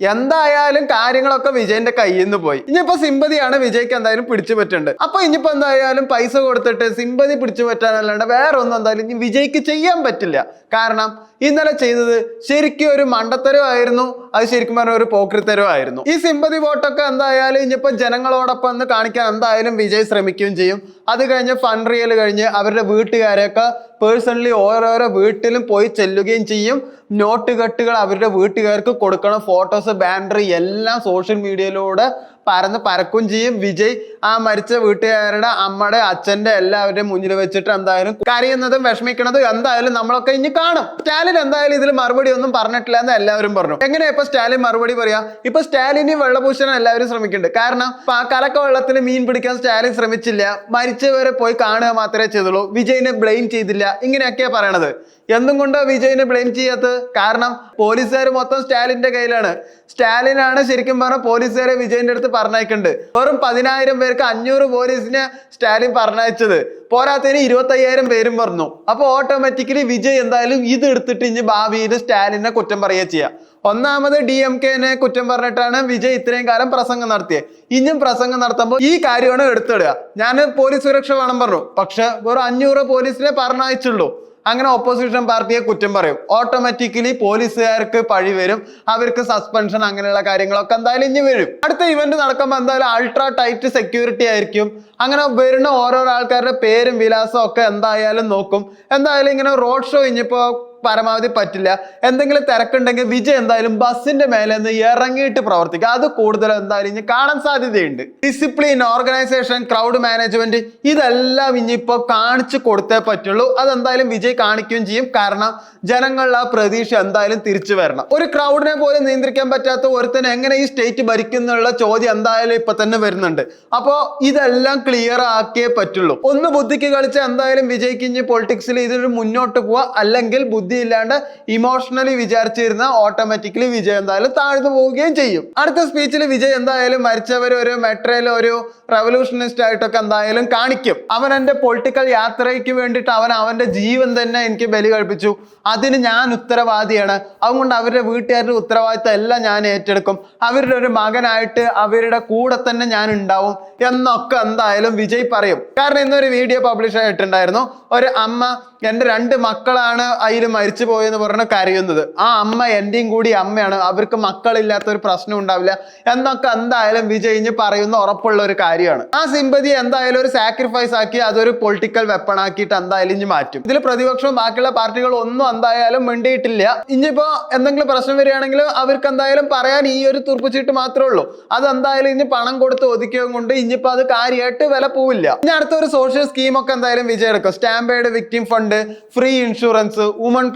എന്തായാലും കാര്യങ്ങളൊക്കെ വിജയന്റെ കയ്യിൽ നിന്ന് പോയി. ഇനിയിപ്പോ സിമ്പതിയാണ് വിജയ്ക്ക് എന്തായാലും പിടിച്ചു പറ്റുന്നുണ്ട് അപ്പൊ ഇനിയിപ്പോ എന്തായാലും പൈസ കൊടുത്തിട്ട് സിമ്പതി പിടിച്ചു പറ്റാനല്ലാണ്ട് വേറെ ഒന്നും എന്തായാലും ഇനി വിജയ്ക്ക് ചെയ്യാൻ പറ്റില്ല. കാരണം ഇന്നലെ ചെയ്തത് ശരിക്കും ഒരു മണ്ടത്തരമായിരുന്നു. അത് ശരിക്കും പറഞ്ഞ ഒരു പോക്രിത്തരമായിരുന്നു. ഈ സിമ്പതി വോട്ടൊക്കെ എന്തായാലും ഇനിയിപ്പോ ജനങ്ങളോടൊപ്പം ഒന്ന് കാണിക്കാൻ എന്തായാലും വിജയ് ശ്രമിക്കുകയും ചെയ്യും. അത് കഴിഞ്ഞ് ഫണ്ട് റിയൽ കഴിഞ്ഞ് അവരുടെ വീട്ടുകാരെയൊക്കെ പേഴ്സണലി ഓരോരോ വീട്ടിലും പോയി ചെല്ലുകയും ചെയ്യും. നോട്ട് കെട്ടുകൾ അവരുടെ വീട്ടുകാർക്ക് കൊടുക്കണം. ഫോട്ടോസ് ബാനർ എല്ലാം സോഷ്യൽ മീഡിയയിലൂടെ പരന്ന് പറക്കും ചെയ്യും. വിജയ് ആ മരിച്ച വീട്ടുകാരുടെ അമ്മയുടെ അച്ഛന്റെ എല്ലാവരുടെയും മുന്നിൽ വെച്ചിട്ട് എന്തായാലും കരയുന്നതും വിഷമിക്കണതും എന്തായാലും നമ്മളൊക്കെ ഇനി കാണും. സ്റ്റാലിൻ എന്തായാലും ഇതിൽ മറുപടി ഒന്നും പറഞ്ഞിട്ടില്ല എന്ന് എല്ലാവരും പറഞ്ഞു. എങ്ങനെയാ ഇപ്പൊ സ്റ്റാലിൻ മറുപടി പറയാ? ഇപ്പൊ സ്റ്റാലിന് വെള്ളപൂശാൻ എല്ലാവരും ശ്രമിക്കുന്നുണ്ട്. കാരണം കലക്ക വെള്ളത്തിൽ മീൻ പിടിക്കാൻ സ്റ്റാലിൻ ശ്രമിച്ചില്ല. മരിച്ചവരെ പോയി കാണുക മാത്രമേ ചെയ്തുള്ളൂ. വിജയിനെ ബ്ലെയിം ചെയ്തില്ല. ഇങ്ങനെയൊക്കെയാ പറയണത്. എന്തും കൊണ്ടോ വിജയിനെ ബ്ലെയിം ചെയ്യാത്തത്? കാരണം പോലീസുകാർ മൊത്തം സ്റ്റാലിന്റെ കയ്യിലാണ്. സ്റ്റാലിനാണ് ശരിക്കും പറഞ്ഞ പോലീസുകാരെ വിജയന്റെ അടുത്ത് പറഞ്ഞയക്കുന്നുണ്ട് വെറും പതിനായിരം പേർക്ക് അഞ്ഞൂറ് പോലീസിനെ സ്റ്റാലിൻ പറഞ്ഞയച്ചത്. പോരാത്തതിന് ഇരുപത്തയ്യായിരം പേരും പറഞ്ഞു. അപ്പൊ ഓട്ടോമാറ്റിക്കലി വിജയ് എന്തായാലും ഇത് എടുത്തിട്ട് ഇനി ഭാവിയിൽ സ്റ്റാലിനെ കുറ്റം പറയുക ചെയ്യുക ഒന്നാമത് ഡി എം കെനെ കുറ്റം പറഞ്ഞിട്ടാണ് വിജയ് ഇത്രയും കാലം പ്രസംഗം നടത്തിയത് ഇനിയും പ്രസംഗം നടത്തുമ്പോൾ ഈ കാര്യമാണ് എടുത്തിടുക. ഞാൻ പോലീസ് സുരക്ഷ വേണം പറഞ്ഞു. പക്ഷെ വെറും അഞ്ഞൂറ് പോലീസിനെ പറഞ്ഞയച്ചുള്ളൂ. അങ്ങനെ ഓപ്പോസിഷൻ പാർട്ടിയെ കുറ്റം പറയും. ഓട്ടോമാറ്റിക്കലി പോലീസുകാർക്ക് പഴി വരും. അവർക്ക് സസ്പെൻഷൻ അങ്ങനെയുള്ള കാര്യങ്ങളൊക്കെ എന്തായാലും ഇനി വരും. അടുത്ത ഇവന്റ് നടക്കുമ്പോൾ എന്തായാലും അൾട്രാ ടൈറ്റ് സെക്യൂരിറ്റി ആയിരിക്കും. അങ്ങനെ വരുന്ന ഓരോരോ ആൾക്കാരുടെ പേരും വിലാസവും ഒക്കെ എന്തായാലും നോക്കും. എന്തായാലും ഇങ്ങനെ റോഡ് ഷോ ഇനിയിപ്പോ പരമാവധി പറ്റില്ല. എന്തെങ്കിലും തിരക്കുണ്ടെങ്കിൽ വിജയ് എന്തായാലും ബസ്സിന്റെ മേലെ നിന്ന് ഇറങ്ങിയിട്ട് പ്രവർത്തിക്കുക അത് കൂടുതൽ എന്തായാലും ഇനി കാണാൻ സാധ്യതയുണ്ട്. ഡിസിപ്ലിൻ ഓർഗനൈസേഷൻ ക്രൗഡ് മാനേജ്മെന്റ് ഇതെല്ലാം ഇനിയിപ്പോ കാണിച്ചു കൊടുത്തേ പറ്റുള്ളൂ. അതെന്തായാലും വിജയ് കാണിക്കുകയും ചെയ്യും. കാരണം ജനങ്ങളുടെ ആ പ്രതീക്ഷ എന്തായാലും തിരിച്ചു വരണം. ഒരു ക്രൗഡിനെ പോലും നിയന്ത്രിക്കാൻ പറ്റാത്ത ഒരുത്തന് എങ്ങനെ ഈ സ്റ്റേറ്റ് ഭരിക്കുന്നുള്ള ചോദ്യം എന്തായാലും ഇപ്പൊ തന്നെ വരുന്നുണ്ട്. അപ്പോ ഇതെല്ലാം ക്ലിയർ ആക്കിയേ പറ്റുള്ളൂ. ഒന്ന് ബുദ്ധിക്ക് കളിച്ച എന്തായാലും വിജയ്ക്ക് ഇനി പൊളിറ്റിക്സിൽ ഇതിന് മുന്നോട്ട് പോവാ. അല്ലെങ്കിൽ ബുദ്ധി ഇല്ലാണ്ട് ഇമോഷണലി വിചാരിച്ചിരുന്ന ഓട്ടോമാറ്റിക്കലി വിജയ് എന്തായാലും താഴ്ന്നു പോവുകയും ചെയ്യും. അടുത്ത സ്പീച്ചിൽ വിജയ് എന്തായാലും മരിച്ചവർ ഒരു മെട്രോയിൽ ഒരു റവല്യൂഷനിസ്റ്റ് ആയിട്ടൊക്കെ എന്തായാലും കാണിക്കും. അവൻ എന്റെ പൊളിറ്റിക്കൽ യാത്രയ്ക്ക് വേണ്ടിയിട്ട് അവൻ അവന്റെ ജീവൻ തന്നെ എനിക്ക് ബലി കഴിപ്പിച്ചു. അതിന് ഞാൻ ഉത്തരവാദിയാണ്. അതുകൊണ്ട് അവരുടെ വീട്ടുകാരുടെ ഉത്തരവാദിത്തം എല്ലാം ഞാൻ ഏറ്റെടുക്കും. അവരുടെ ഒരു മകനായിട്ട് അവരുടെ കൂടെ തന്നെ ഞാൻ ഉണ്ടാവും എന്നൊക്കെ എന്തായാലും വിജയ് പറയും. കാരണം ഇന്നൊരു വീഡിയോ പബ്ലിഷ് ആയിട്ടുണ്ടായിരുന്നു. ഒരു അമ്മ എന്റെ രണ്ട് മക്കളാണ് അതിൽ മരിച്ചു പോയെന്ന് പറഞ്ഞ് കരയുന്നത്. ആ അമ്മ എന്റെയും കൂടി അമ്മയാണ്. അവർക്ക് മക്കളില്ലാത്ത ഒരു പ്രശ്നം ഉണ്ടാവില്ല. എന്നൊക്കെ എന്തായാലും വിജയിഞ്ഞ് പറയുന്ന ഉറപ്പുള്ള ഒരു കാര്യമാണ്. ആ സിമ്പതി എന്തായാലും ഒരു സാക്രിഫൈസ് ആക്കി അതൊരു പൊളിറ്റിക്കൽ വെപ്പൺ ആക്കിയിട്ട് എന്തായാലും ഇനി മാറ്റും. ഇതിൽ പ്രതിപക്ഷവും ബാക്കിയുള്ള പാർട്ടികൾ ഒന്നും എന്തായാലും മിണ്ടിയിട്ടില്ല. ഇനിയിപ്പോ എന്തെങ്കിലും പ്രശ്നം വരികയാണെങ്കിൽ അവർക്ക് എന്തായാലും പറയാൻ ഈ ഒരു തുറപ്പുചീട്ട് മാത്രമേ ഉള്ളൂ. അത് എന്തായാലും ഇനി പണം കൊടുത്ത് ഒതുക്കിയത് കൊണ്ട് ഇനിയിപ്പോ അത് കാര്യമായിട്ട് വില പോവില്ല. ഇനി അടുത്ത ഒരു സോഷ്യൽ സ്കീമൊക്കെ എന്തായാലും വിജയം എടുക്കും stampede victim fund free insurance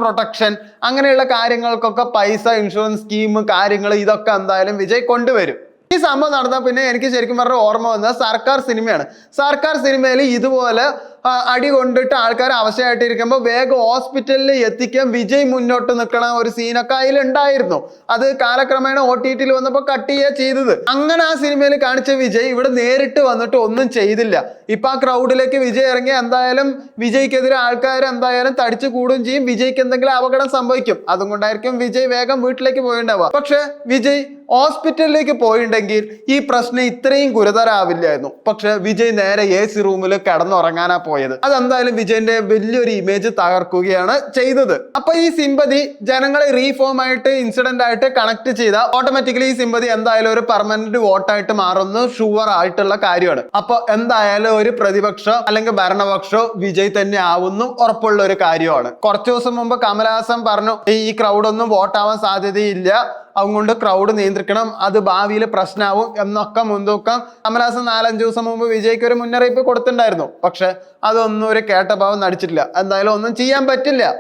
protection അങ്ങനെയുള്ള കാര്യങ്ങൾക്കൊക്കെ പൈസ ഇൻഷുറൻസ് സ്കീം കാര്യങ്ങൾ ഇതൊക്കെ എന്തായാലും വിജയ് കൊണ്ടുവരും. ഈ സംഭവം നടന്ന പിന്നെ എനിക്ക് ശരിക്കും പറഞ്ഞ ഓർമ്മ വന്നത് സർക്കാർ സിനിമയാണ് സർക്കാർ സിനിമയിൽ ഇതുപോലെ അടി കൊണ്ടിട്ട് ആൾക്കാർ അവശയായിട്ടിരിക്കുമ്പോൾ വേഗം ഹോസ്പിറ്റലിൽ എത്തിക്കാൻ വിജയ് മുന്നോട്ട് നിൽക്കണ ഒരു സീനൊക്കെ അതിൽ ഉണ്ടായിരുന്നു അത് കാലക്രമേണ ഒ ടി ടിയിൽ വന്നപ്പോൾ കട്ട് ചെയ്യുക ചെയ്തത്. അങ്ങനെ ആ സിനിമയിൽ കാണിച്ച വിജയ് ഇവിടെ നേരിട്ട് വന്നിട്ട് ഒന്നും ചെയ്തില്ല. ഇപ്പൊ ആ ക്രൗഡിലേക്ക് വിജയ് ഇറങ്ങി എന്തായാലും വിജയ്ക്കെതിരെ ആൾക്കാർ എന്തായാലും തടിച്ചു കൂടുകയും ചെയ്യും. വിജയ്ക്ക് എന്തെങ്കിലും അപകടം സംഭവിക്കും. അതുകൊണ്ടായിരിക്കും വിജയ് വേഗം വീട്ടിലേക്ക് പോയിണ്ടാവുക. പക്ഷെ വിജയ് ഹോസ്പിറ്റലിലേക്ക് പോയിണ്ടെങ്കിൽ ഈ പ്രശ്നം ഇത്രയും ഗുരുതരാവില്ലായിരുന്നു. പക്ഷെ വിജയ് നേരെ എ സി റൂമിൽ കിടന്നുറങ്ങാനാ പോയത്. അതെന്തായാലും വിജയന്റെ വലിയൊരു ഇമേജ് തകർക്കുകയാണ് ചെയ്തത്. അപ്പൊ ഈ സിമ്പതി ജനങ്ങളെ റീഫോം ആയിട്ട് ഇൻസിഡന്റ് ആയിട്ട് കണക്ട് ചെയ്ത. ഓട്ടോമാറ്റിക്കലി ഈ സിമ്പതി എന്തായാലും ഒരു പെർമനന്റ് വോട്ടായിട്ട് മാറുന്ന ഷുവർ ആയിട്ടുള്ള കാര്യമാണ്. അപ്പൊ എന്തായാലും ഒരു പ്രതിപക്ഷോ അല്ലെങ്കിൽ ഭരണപക്ഷോ വിജയ് തന്നെ ആവുന്നു ഉറപ്പുള്ള ഒരു കാര്യമാണ്. കുറച്ചു ദിവസം മുമ്പ് കമലഹാസൻ പറഞ്ഞു ഈ ക്രൗഡ് ഒന്നും വോട്ടാവാൻ സാധ്യതയില്ല. അതുകൊണ്ട് ക്രൗഡ് നിയന്ത്രിക്കണം. അത് ഭാവിയിൽ പ്രശ്നമാവും എന്നൊക്കെ മുൻതൂക്കം കമലഹാസൻ നാലഞ്ച് ദിവസം മുമ്പ് വിജയ്ക്ക് ഒരു മുന്നറിയിപ്പ് കൊടുത്തിട്ടുണ്ടായിരുന്നു. പക്ഷെ അതൊന്നും ഒരു കേട്ട ഭാവം നടിച്ചിട്ടില്ല. എന്തായാലും ഒന്നും ചെയ്യാൻ പറ്റില്ല.